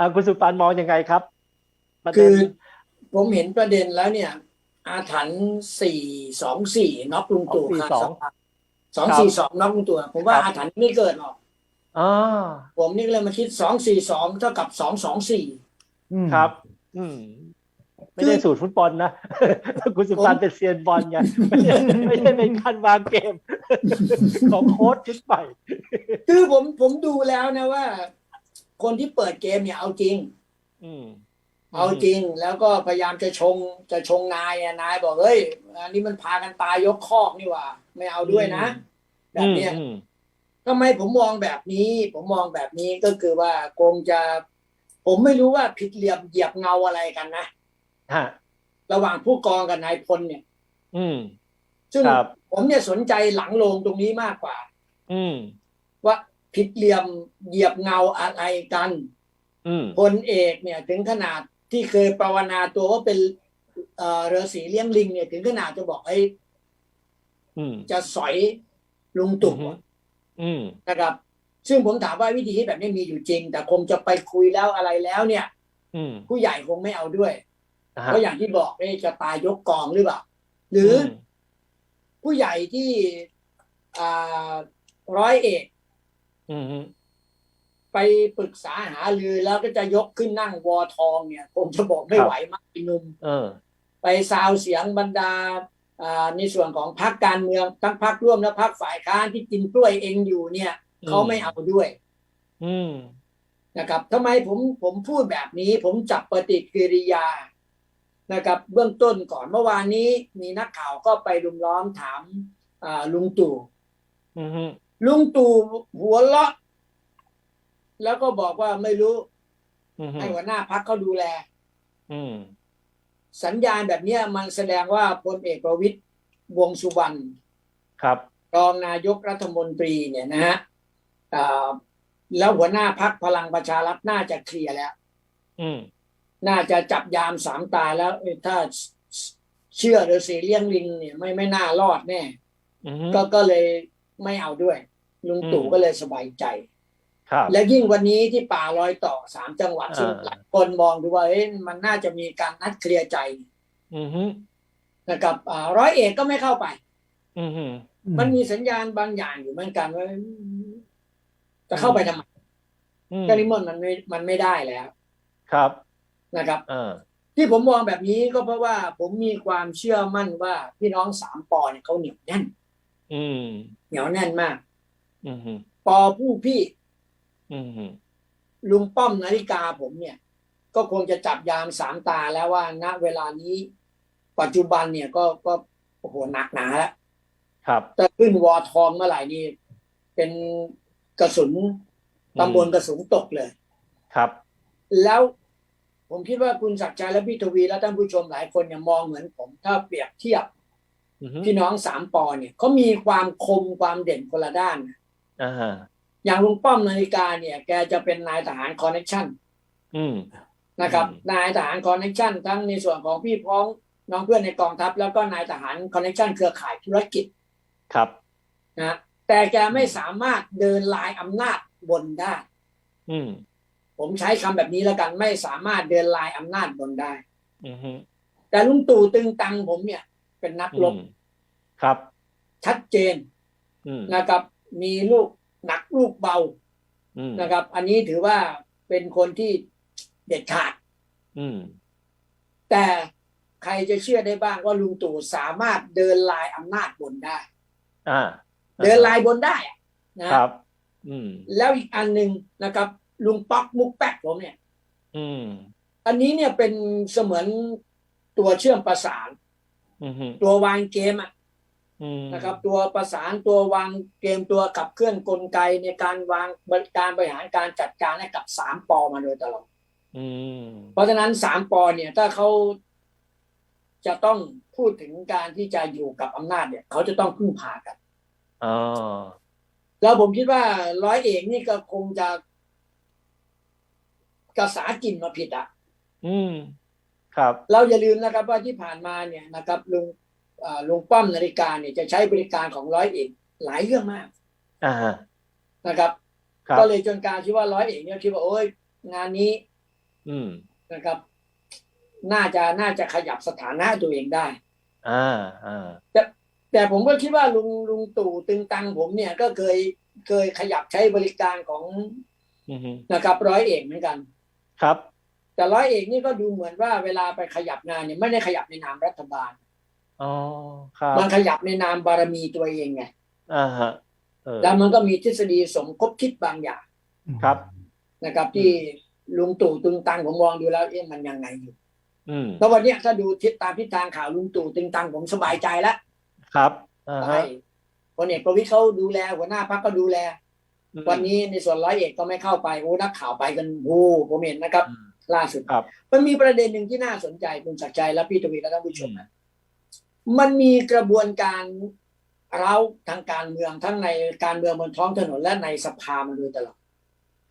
อ่าคุณสุปานมองยังไงครับประคืเด็นอผมเห็นประเด็นแล้วเนี่ย อาถรรพ์สี่สองสี่น็อกลุงตู่ค่ะสองสี่สองน็อกลุงตู่ผมว่าอาถรรพ์ไม่เกิดหรอกอ่าผมนี่ก็เลยมาคิดสองสี่สองเท่ากับสองสองสี่ครับ อืมไม่ได้สูตรฟุตบอลนะคุณสุปานเป็นเซียนบอลไงไม่ใช่ไม่ใช่เป็นการวางเกม ของโค้ชชุดใหม่คือผมผมดูแล้วนะว่า คนที่เปิดเกมเนี่ยเอาจริง อืม เอาจริงแล้วก็พยายามจะชงจะชงนายอะนายบอกเฮ้ยอันนี้มันพากันตายยกคอกนี่หว่า ไม่เอาด้วยนะ แบบเนี้ยอืมทำไมผมมองแบบนี้ ผมมองแบบนี้ก็คือว่าคงจะ ผมไม่รู้ว่าผิดเหลี่ยมเหยียบเงาอะไรกันนะฮะระหว่างผู้กองกับนายพลเนี่ย อืม ซึ่งครับ ผมเนี่ยสนใจหลังโลงตรงนี้มากกว่า อืม ว่า ผิดเหลี่ยมเหยียบเงาอะไรกันอืมพลเอกเนี่ย ถึงขนาดที่เคยปราวนาตัวว่าเป็นเอ่อเรือสีเลี้ยงลิง เนี่ย ถึงขนาดจะบอกให้อืมจะสอยลุงตู่อืมนะครับ ซึ่งผมถามว่าวิธีคิดแบบนี้มีอยู่จริง แต่คงจะไปคุยแล้วอะไรแล้วเนี่ยอืมผู้ใหญ่คงไม่เอาด้วยอ่าเพราะอย่างที่บอกเอ๊ะจะตายยกกองหรือเปล่าหรืออผู้ใหญ่ที่อ่าร้อยเอกอืมอืม ไปปรึกษาหารือแล้วก็จะยกขึ้นนั่งวอทองเนี่ยคงจะบอกไม่ครับไหวมากไอ้หนุ่มเออไปซาวเสียงบรรดาอ่าในส่วนของพรรคการเมืองทั้งพรรคร่วมและพรรคฝ่ายค้านที่กินกล้วยเองอยู่เนี่ยอืมเขาไม่เอาด้วยอืมนะครับทำไมผมผมพูดแบบนี้ ผมจับปฏิกิริยานะครับ เบื้องต้นก่อนเมื่อวานนี้ มีนักข่าวก็ไปรุมล้อมถามอ่าลุงตู่อืมอืม ลุงตู่หัวเราะ แล้วก็บอกว่าไม่รู้อืมให้หัวหน้าพักเขาดูแลอืมสัญญาณแบบเนี้ยมันแสดงว่าพลเอกประวิตยวงษ์สุวรรณครับรองนายกรัฐมนตรีเนี่ยนะฮะอ่าแล้วหัวหน้าพักพลังประชารัฐน่าจะเคลียร์แล้วอืมน่าจะจับยามสามตาแล้วเอ้ยถ้าเชื่อหรือเสียเลี้ยงลิงเนี่ยไม่ไม่น่ารอดแน่อืมก็ก็เลยไม่เอาด้วย ลุงตู่อืมก็เลยสบายใจครับและยิ่งวันนี้ที่ป่ารอยต่อสามจังหวัดอ่าซึ่งหลายคนมองดูว่าเอ๊ะมันน่าจะมีการนัดเคลียร์ใจอืมอืมนะครับอ่าร้อยเอกก็ไม่เข้าไปอืมอืมมันมีสัญญาณบางอย่างอยู่เหมือนกันว่าจะเข้าไปทำไมอืมก็นิมนต์มันไม่มันไม่ได้แล้ว ครับนะครับเออที่ผมมองแบบนี้ก็เพราะว่า ผมมีความเชื่อมั่นว่าพี่น้องสามปอเนี่ยเขาเหนียวแน่นอืมเหนียวแน่นมากอืมอืม ปอผู้พี่อืมอืมลุงป้อมนาฬิกาผมเนี่ย ก็คงจะจับยามสามตาแล้วว่าณเวลานี้ ปัจจุบันเนี่ยก็ก็โอ้โหหนักหนาแล้วครับถ้าขึ้นวอทองเมื่อไหร่นี่เป็นกระสุนตำบลกระสุนตกเลย ครับ แล้วผมคิดว่าคุณศักดิ์ชัยและพี่ทวีและท่านผู้ชมหลายคนเนี่ยมองเหมือนผม ถ้าเปรียบเทียบอืมพี่น้องสามปอเนี่ยเขามีความคมความเด่นคนละด้านนะ อ่าฮะอย่างลุงป้อมนาฬิกาเนี่ย แกจะเป็นนายทหารคอนเนคชั่นอืมนะครับอืมนายทหารคอนเนคชั่นทั้งในส่วนของพี่พ้องน้องเพื่อนในกองทัพ แล้วก็นายทหารคอนเนคชั่นเครือข่ายธุรกิจครับนะแต่แกไม่สามารถเดินลายอำนาจบนได้ อืมผมใช้คำแบบนี้แล้วกันไม่สามารถเดินลายอำนาจบนได้อืมอืมแต่ลุงตู่ตึงตังผมเนี่ย เป็นนักรบครับ ชัดเจนอืมนะครับ มีลูกหนักลูกเบาอืมนะครับ อันนี้ถือว่าเป็นคนที่เด็ดขาดอืมแต่ใครจะเชื่อได้บ้างว่าลุงตู่สามารถเดินลายอำนาจบนได้อ่าเดินลายบนได้อะนะครับอืมแล้วอีกอันหนึ่งนะครับ ลุงป๊อกมุกแป๊กผมเนี่ยอืมอันนี้เนี่ยเป็นเสมือนตัวเชื่อมประสานอืมตัววางเกมอะอืม นะครับ ตัวประสานตัววางเกมตัวขับเคลื่อนกลไกในการวางการบริหารการจัดการให้กับสามปอมาโดยตลอดอืมเพราะฉะนั้นสามปอเนี่ย ถ้าเขาจะต้องพูดถึงการที่จะอยู่กับอำนาจเนี่ย เขาจะต้องพึ่งพากันอ๋อแล้วผมคิดว่าร้อยเอกนี่ก็คงจะกระสากินมาผิดอะ อืม ครับ เราอย่าลืมนะครับ ว่าที่ผ่านมาเนี่ยนะครับลุงเอ่อ ลุงป้อมนาฬิกาเนี่ยจะใช้บริการของร้อยเอกหลายเรื่องมากอ่าฮะนะครับครับก็เลยจนการคิดว่าร้อยเอกเนี่ยคิดว่าโอ้ยงานนี้ อืมนะครับ น่าจะน่าจะขยับสถานะตัวเองได้ อ่าอ่าแต่ผมก็คิดว่าลุงลุงตู่ตึงตังผมเนี่ยก็เคยเคยขยับใช้บริการของอืมนะครับ ร้อยเอกเหมือนกัน ครับ แต่ร้อยเอกนี่ก็ดูเหมือนว่าเวลาไปขยับงานเนี่ยไม่ได้ขยับในนามรัฐบาล อ๋อครับมันขยับในนามบารมีตัวเองไงอ่าฮะเออแล้วมันก็มีทฤษฎีสมคบคิดบางอย่างครับ นะครับ ที่ลุงตู่ตึงตังผมมองดูแล้วเอ๊ะมันยังไงอยู่อืมแล้ววันเนี้ยถ้าดูทิศตามทิศทางข่าวลุงตู่ตึงตังผมสบายใจแล้วครับอ่าใช่ฮะพลเอกประวิตยเขาดูแลหัวหน้าพรรคก็ดูแลอืมวันนี้ในส่วนร้อยเอกก็ไม่เข้าไปโอ้นักข่าวไปกันโอ้ผมเห็นนะครับอืมล่าสุดครับมันมีประเด็นหนึ่งที่น่าสนใจคุณศักดิ์ใจและพี่ทวีและท่านผู้ชมนะ มันมีกระบวนการเราทางการเมืองทั้งในการเมืองบนท้องถนนและในสภามาโดยตลอด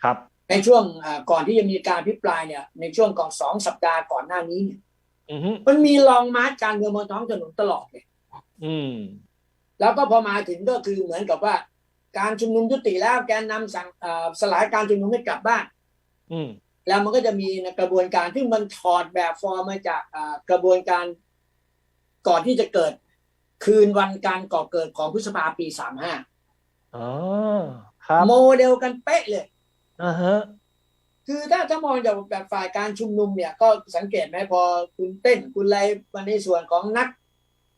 ครับ ในช่วงอ่าก่อนที่จะมีการพิปรายเนี่ย ในช่วงก่อนสองสัปดาห์ก่อนหน้านี้เนี่ยอืมฮึมันมีลองมาร์ชการเมืองบนท้องถนนตลอดเลยอืมแล้วก็พอมาถึงก็คือเหมือนกับว่า การชุมนุมยุติแล้วแกนนำสั่งอ่าสลายการชุมนุมให้กลับบ้านอืมแล้วมันก็จะมีกระบวนการที่มันถอดแบบฟอร์มมาจากอ่ากระบวนการ ก่อนที่จะเกิดคืนวันการก่อเกิดของพฤษภาปีสามห้าอ๋อครับโมเดลกันเป๊ะเลยอ่าฮะคือถ้าถ้ามองจากแบบฝ่ายการชุมนุมเนี่ย ก็สังเกตไหมพอคุณเต้นคุณอะไรมาในส่วนของนัก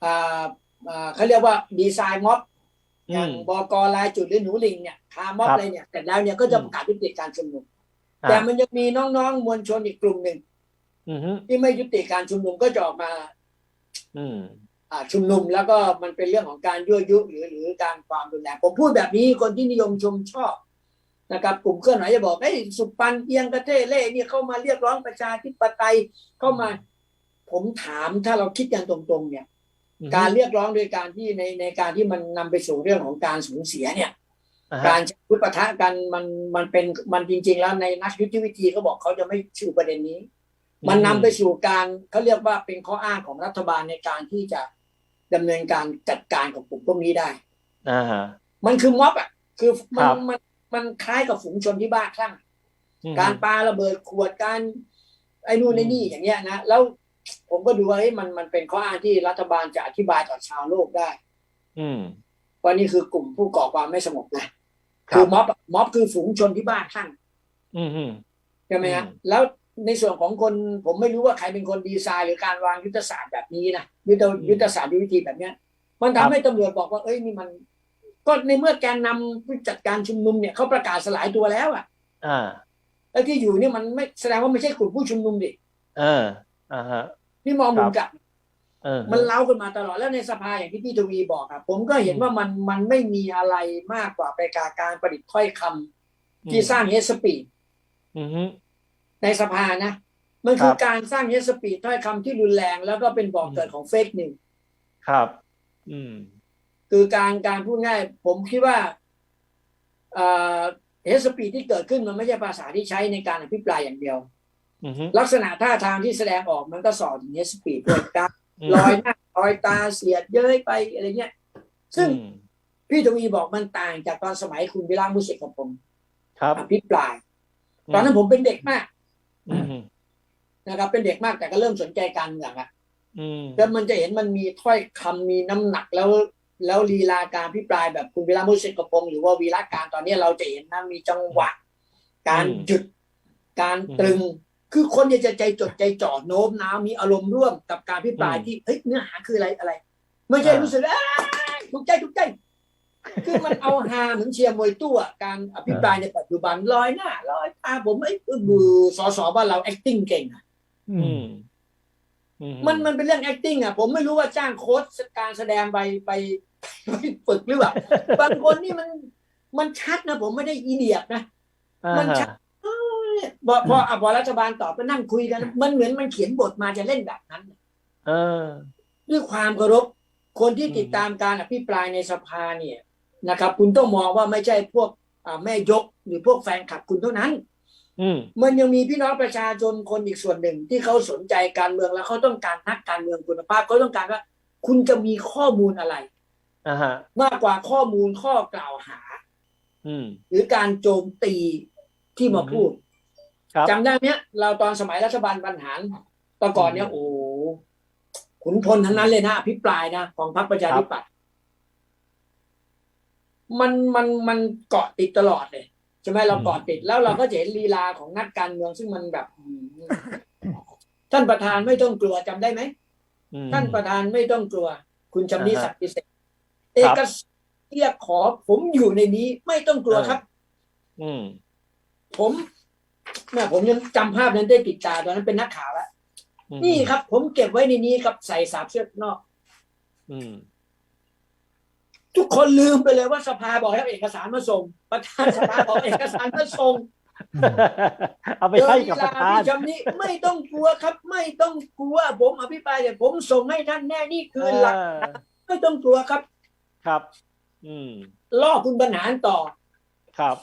อ่าอ่าเขาเรียกว่าดีไซน์ม็อบอือย่างมบกลายจุดหรือหนูลิงเนี่ยคาม็อบครับอะไรเนี่ยแต่แล้วเนี่ยก็จะอืมประกาศยุติการชุมนุมอ่าแต่มันยังมีน้องๆมวลชนอีกกลุ่มหนึ่งอืมฮึที่ไม่ยุติการชุมนุมก็จะออกมาอืมอ่า ชุมนุมแล้วก็มันเป็นเรื่องของการยั่วยุหรือหรือการความรุนแรงผมพูดแบบนี้คนที่นิยมชมชอบนะครับกลุ่มเคลื่อนไหวจะบอกไอ้ยสุปันเอียงกระเทเล่เนี่ยเข้ามาเรียกร้องประชาธิปไตยเข้ามา ผมถามถ้าเราคิดกันตรงๆ เนี่ยอืมการเรียกร้องโดยการที่ในในการที่มันนำไปสู่เรื่องของการสูญเสียเนี่ยอ่าฮะการใช้พุทธปะทะกันมันมันเป็นมันจริง ๆ แล้วในนักยุทธวิธีเขาบอกเขาจะไม่ชูประเด็นนี้ มันนำไปสู่การเขาเรียกว่าเป็นข้ออ้างของรัฐบาลในการที่จะดำเนินการจัดการกับกลุ่มพวกนี้ได้อ่าฮะมันคือม็อบอะคือมัคนรับมันมันคล้ายกับฝูงชนที่บ้าคลั่งอืมการปาระเบิดขวดการไอ้นู่นไอ้นี่อย่างเงี้ยนะแล้วผมก็ดูว่าเฮ้ยมันมันเป็นข้ออ้างที่รัฐบาลจะอธิบายต่อชาวโลกได้ อืมว่านี่คือกลุ่มผู้ก่อความไม่สงบนะครับคือม็อบอะม็อบคือฝูงชนที่บ้าคลั่งอืมอืมใช่ไหมฮะอืมแล้ว ในส่วนของคนผมไม่รู้ว่าใครเป็นคนดีไซน์หรือการวางยุทธศาสตร์แบบนี้นะยุทธยุทธศาสตร์ยุทธวิธีแบบเนี้ย มันทำให้ตำรวจบอกว่าเอ้ยนี่มัน ก็ในเมื่อแกนนำผู้จัดการชุมนุมเนี่ยเขาประกาศสลายตัวแล้ว อะ อ่า แล้วที่อยู่เนี่ยมันไม่แสดงว่าไม่ใช่กลุ่มผู้ชุมนุมดิเอออ่าฮะนี่มองมุมกลับเออมันเล้ากันมาตลอดแล้วในสภาอย่างที่พี่ทวีบอกอะผมก็เห็นอืมว่ามันมันไม่มีอะไรมากกว่าไปกาการประดิษฐ์ถ้อยคำที่สร้างเฮสปีดอืมฮึ ในสภานะ มันคือครับการสร้างเฮสปีดถ้อยคำที่รุนแรง แล้วก็เป็นบ่อกเกิดของเฟกนิวครับ อืม คือการการพูดง่าย ผมคิดว่าเฮสปีดที่เกิดขึ้นมันไม่ใช่ภาษาที่ใช้ในการอภิปรายอย่างเดียวอืมฮึลักษณะท่าทางที่แสดงออกมันก็สอถึงเฮสปีดด้วยการอืมลอยหน้าลอยตาเสียดเย้ยไปอะไรเงี้ย ซึ่งอืมพี่ทวีบอกมันต่างจากตอนสมัยคุณวิลามุสิกกับผมครับอภิปราย ตอนนั้นผมเป็นเด็กมากอืมฮึ นะครับ เป็นเด็กมากแต่ก็เริ่มสนใจการเมืองอะอืมแล้วมันจะเห็นมันมีถ้อยคำมีน้ำหนักแล้ว แล้วลีลาการพิปรายแบบคุณวิลามุสิกพงศ์หรือว่าวีระการตอนนี้เราจะเห็นนะมีจังหวะ การหยุดการตรึง คือคนเนี่ยจะใจจดใจจ่อโน้มน้าวมีอารมณ์ร่วมกับการพิปรายที่เฮ้ยเนื้อหาคืออะไรอะไรไม่ใช่รู้สึกว่าอ้ายถูกใจถูกใจคือมันเอาฮาเหมือนเชียร์มวยตู้อะการอภิปรายในปัจจุบันลอยหน้าลอ ยตาผมไอ้ยบูสอสอบ้านเรา acting เก่งอะอืมอืมันมันเป็นเรื่อง acting อะ ผมไม่รู้ว่าจ้างโค้ชการแสดงไปไปไปฝึกหรือเปล่าบางคนนี่มันมันชัดนะผมไม่ได้อีเดียดนะอ่ามันฮะชัดพอพออะพอรัฐบาลตอบก็นั่งคุยกัน มันเหมือนมันเขียนบทมาจะเล่นแบบนั้น เออ ด้วยความเคารพคนที่อืมติดตามการอภิปรายในสภาเนี่ยนะครับ คุณต้องมองว่าไม่ใช่พวกอ่าแม่ยกหรือพวกแฟนคลับคุณเท่านั้นอื มมันยังมีพี่น้องประชาชนคนอีกส่วนหนึ่ง ที่เขาสนใจการเมืองแล้วเขาต้องการนักการเมืองคุณภาพเขาต้องการว่า คุณจะมีข้อมูลอะไรอ่าฮะมากกว่าข้อมูลข้อกล่าวหาอืมหรือการโจมตีที่มาอืมพูดครับจำได้ไหมยเราตอนสมัยรัฐบาลบรรหารตอนก่อนเนี่ยโอ้โหขุนพลทั้งนั้นเลยนะอภิปรายนะของพรรคประชาธิปัตย์มันมันมันเกาะติดตลอดเลย ใช่ไหมเราเกาะติดแล้วเราก็จะเห็นลีลาของนักการเมืองซึ่งมันแบบอืมท่านประธานไม่ต้องกลัวจำได้ไหมอืมท่านประธานไม่ต้องกลัว คุณจำนี้อ่าฮะศักดิ์พิเศษเอกสารเรียกขอผมอยู่ในนี้ไม่ต้องกลัวเออครับ อืม ผมแม่ผมยังจำภาพนั้นได้ติดตาตอนนั้นเป็นนักข่าวแล้วอืมนี่ครับ ผมเก็บไว้ในนี้ครับใส่สาบเชือกนอก อืม ทุกคนลืมไปเลยว่าสภาบอกให้เอาเอกสารมาส่ง ประธานสภาบอกเอกสารมาส่งเอาไปให้กับประธานเจอลีลพี่จำนี้ไม่ต้องกลัวครับ ไม่ต้องกลัว ผมอภิปรายแต่ผมส่งให้ท่านแน่นี่คือหลักเออไม่ต้องกลัวครับ ครับ อืมล่อคุณบรรหารต่อ ครับ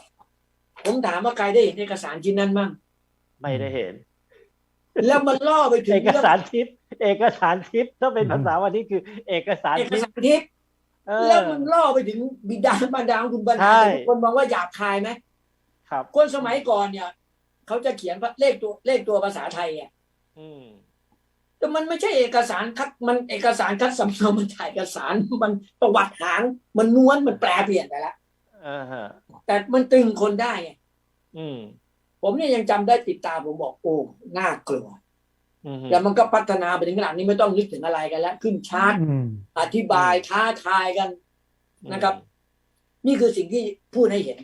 ผมถามว่าใครได้เห็นเอกสารชิ้นนั้นมั่งไม่ได้เห็น แล้วมันล่อไปถึงเอกเรื่องสารทิปเอกสารทิปถ้าเป็นภาษาวันนี้คือ เอกสารเอกทิป แล้วมันล่อไปถึงบิดาบรรดาของคุณบรรหารใช่ทุกคนมองว่าหยาบคายไหมครับคนสมัยก่อนเนี่ยเขาจะเขียนเลขตัวเลขตัวภาษาไทยอะอืมแต่มันไม่ใช่เอกสารคัดมันเอกสารคัดสำเนามันถ่ายเอกสารมันประวัติหางมันม้วนมันแปลเปลี่ยนไปแล้วอ่าฮะแต่มันตรึงคนได้ไงอืมผมเนี่ยยังจำได้ติดตาผมบอกโอ้น่ากลัวอืม แล้วมันก็พัฒนาไปถึงขนาดนี้ไม่ต้องนึกถึงอะไรกันแล้ว ขึ้นชาร์ตอืมอธิบายท้าทายกันนะครับ นี่คือสิ่งที่พูดให้เห็น